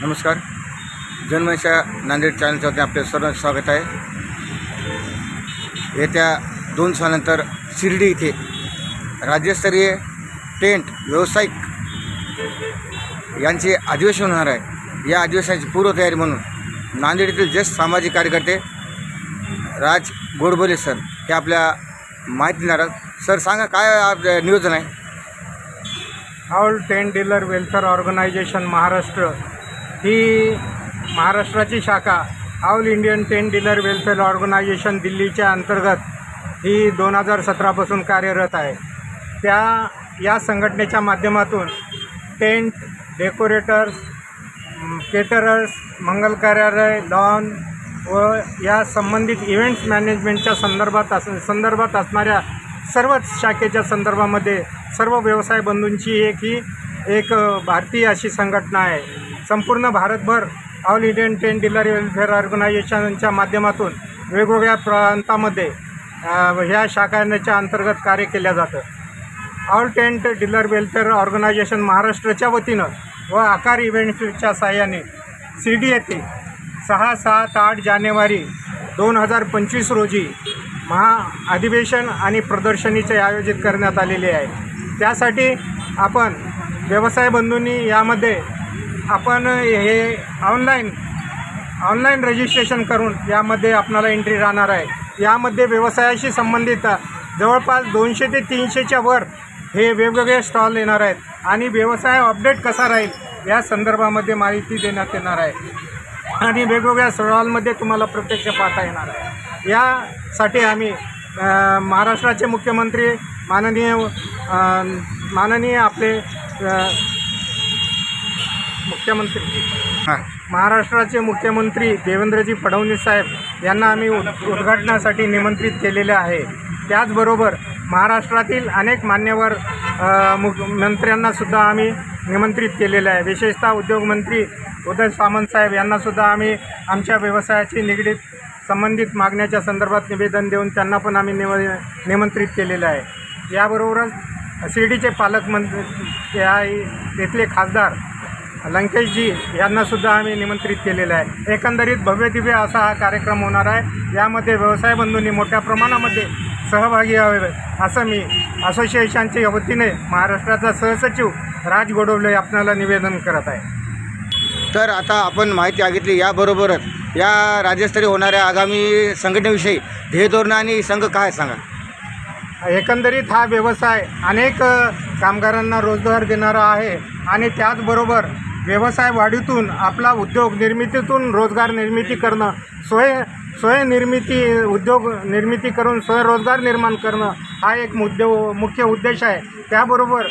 नमस्कार. जनमनशा नांदेड चॅनलच्यावरती आपले सर्व स्वागत आहे. येत्या दोन दिवसानंतर शिर्डी इथे राज्यस्तरीय टेंट व्यावसायिक यांचे अधिवेशन होणार आहे. या अधिवेशनाची पूर्वतयारी म्हणून नांदेड येथील ज्येष्ठ सामाजिक कार्यकर्ते राज गोडबोले सर हे आपल्या माहिती देणार आहेत. सर सांगा काय नियोजन आहे? All tent dealer welfare organisation Maharashtra ही महाराष्ट्राची शाखा all Indian tent dealer welfare organisation दिल्लीच्या अंतर्गत ही दोन हजार सतरापासून कार्यरत आहे. त्या या संघटनेच्या माध्यमातून टेंट डेकोरेटर्स केटरर्स मंगल कार्यालय लॉन व या संबंधित इव्हेंट्स मॅनेजमेंटच्या संदर्भात अस संदर्भात असणाऱ्या सर्वच शाखेच्या संदर्भामध्ये सर्व व्यवसाय बंधूंची एक ही एक भारतीय अशी संघटना आहे. संपूर्ण भारतभर all Indian tent dealer welfare ऑर्गनायझेशनच्या माध्यमातून वेगवेगळ्या प्रांतामध्ये ह्या शाखांच्या अंतर्गत कार्य केल्या जातं. All tent dealer welfare organisation महाराष्ट्राच्या वतीनं व आकार इव्हेंट्सच्या साहाय्याने शिर्डी येथे सहा सात आठ जानेवारी दोन हजार पंचवीस रोजी महा अधिवेशन आणि प्रदर्शनीचे आयोजित करण्यात आलेले आहे. त्यासाठी आपण व्यवसाय बंधूंनी यामध्ये आपण हे ऑनलाईन ऑनलाईन रजिस्ट्रेशन करून यामध्ये आपणाला एंट्री राहणार आहे. यामध्ये व्यवसायाशी संबंधित जवळपास दोनशे ते तीनशेच्या वर हे वेगवेगळे स्टॉल येणार आहेत आणि व्यवसाय अपडेट कसा राहील या संदर्भामध्ये माहिती देण्यात येणार आहे. आणि वेगवेगळ्या स्टॉलमध्ये तुम्हाला प्रत्यक्ष पाहता येणार आहे. यासाठी आम्ही महाराष्ट्राचे मुख्यमंत्री माननीय माननीय आपले मुख्यमंत्री. हां. महाराष्ट्राचे मुख्यमंत्री देवेंद्रजी फडणवीस साहेब यांना आम्ही उद उद्घाटनासाठी निमंत्रित केलेले आहे. त्याचबरोबर महाराष्ट्रातील अनेक मान्यवर मंत्र्यांनासुद्धा आम्ही निमंत्रित केलेलं आहे. विशेषतः उद्योगमंत्री उदय सामंत साहेब यांनासुद्धा आम्ही आमच्या व्यवसायाशी निगडीत संबंधित मागण्याच्या संदर्भात निवेदन देऊन त्यांना पण आम्ही निव निमंत्रित केलेलं आहे. याबरोबरच शिर्डीचे पालकमंत्री या येथले खासदार लंकेशजी यांनासुद्धा आम्ही निमंत्रित केलेलं आहे. एकंदरीत भव्य दिव्य असा हा कार्यक्रम होणार आहे. यामध्ये व्यवसाय बंधूंनी मोठ्या प्रमाणामध्ये सहभागी व्हावे असं मी असोसिएशनच्या वतीने महाराष्ट्राचा सहसचिव राज गोडवले आपल्याला निवेदन करत आहे. तर आता आपण माहिती मागितली याबरोबरच या राज्यस्तरीय होणाऱ्या आगामी संघटनेविषयी ध्येयधोरणं आणि संघ काय सांगा? एकंदरीत हा व्यवसाय अनेक कामगारांना रोजगार देणारा आहे आणि त्याचबरोबर व्यवसाय वाढीतून आपला उद्योग निर्मितीतून रोजगार निर्मिती करणं स्वय स्वयंनिर्मिती उद्योग निर्मिती करून स्वयंरोजगार निर्माण करणं हा एक मुद्दे मुख्य उद्देश आहे. त्याबरोबर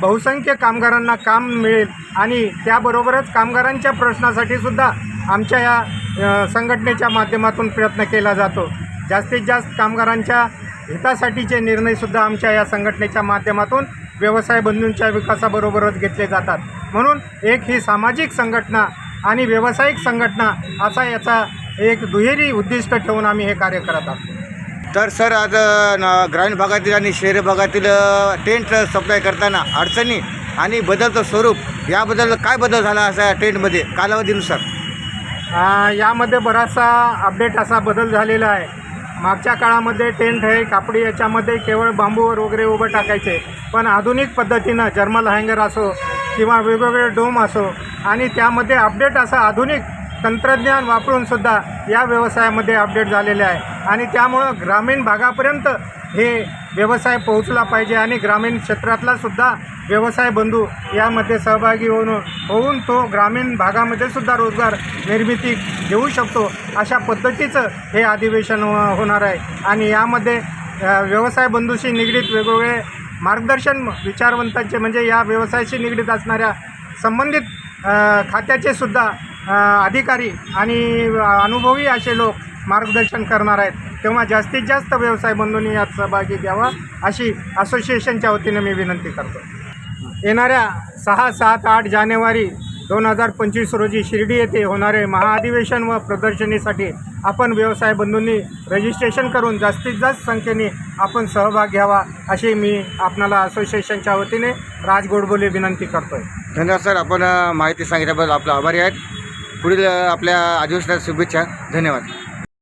बहुसंख्य कामगारांना काम मिळेल आणि त्याबरोबरच कामगारांच्या प्रश्नासाठी सुद्धा आमच्या या संघटनेच्या माध्यमातून प्रयत्न केला जातो. जास्तीत जास्त कामगारांच्या हितासाठीचे निर्णयसुद्धा आमच्या या संघटनेच्या माध्यमातून व्यवसाय बंधूंच्या विकासाबरोबरच घेतले जातात. म्हणून एक ही सामाजिक संघटना आणि व्यावसायिक संघटना असा याचा एक दुहेरी उद्दिष्ट ठेवून आम्ही हे कार्य करत आहोत. तर सर आज ग्रामीण भागातील आणि शहरी भागातील टेंट सप्लाय करताना अडचणी आणि बदलतं स्वरूप याबद्दल काय बदल झाला असा टेंटमध्ये कालावधीनुसार? यामध्ये बराचसा अपडेट असा बदल झालेला आहे. मागच्या काळामध्ये टेंट हे कापडी याच्यामध्ये केवळ बांबूवर वगैरे उभं टाकायचे पण आधुनिक पद्धतीनं जर्मल हँगर असो किंवा वेगवेगळे डोम असो आणि त्यामध्ये अपडेट असं आधुनिक तंत्रज्ञान वापरूनसुद्धा या व्यवसायामध्ये अपडेट झालेले आहे. आणि त्यामुळं ग्रामीण भागापर्यंत हे व्यवसाय पोहोचला पाहिजे आणि ग्रामीण क्षेत्रातलासुद्धा व्यवसाय बंधू यामध्ये सहभागी होऊन होऊन तो ग्रामीण भागामध्ये सुद्धा रोजगार निर्मिती घेऊ शकतो अशा पद्धतीचं हे अधिवेशन होणार आहे. आणि यामध्ये व्यवसाय बंधूशी निगडीत वेगवेगळे मार्गदर्शन विचारवंतांचे म्हणजे या व्यवसायाशी निगडीत असणाऱ्या संबंधित खात्याचे सुद्धा अधिकारी आणि अनुभवी असे लोक मार्गदर्शन करणार आहेत. तेव्हा जास्तीत जास्त व्यवसाय बंधूंनी यात सहभागी घ्यावा अशी असोसिएशनच्या वतीने मी विनंती करतो. येणाऱ्या सहा सात आठ जानेवारी दोन हजार पंचवीस रोजी शिर्डी येथे होणारे महाअधिवेशन व प्रदर्शनीसाठी आपण व्यवसाय बंधूंनी रजिस्ट्रेशन करून जास्तीत जास्त संख्येने आपण सहभाग घ्यावा अशी मी आपणाला असोसिएशनच्या वतीने राजगोडबोले विनंती करतो आहे धन्यवाद सर. आपण माहिती सांगितल्याबद्दल आपलं आभारी आहेत. पुढील आपल्या अधिवेशनात शुभेच्छा. धन्यवाद.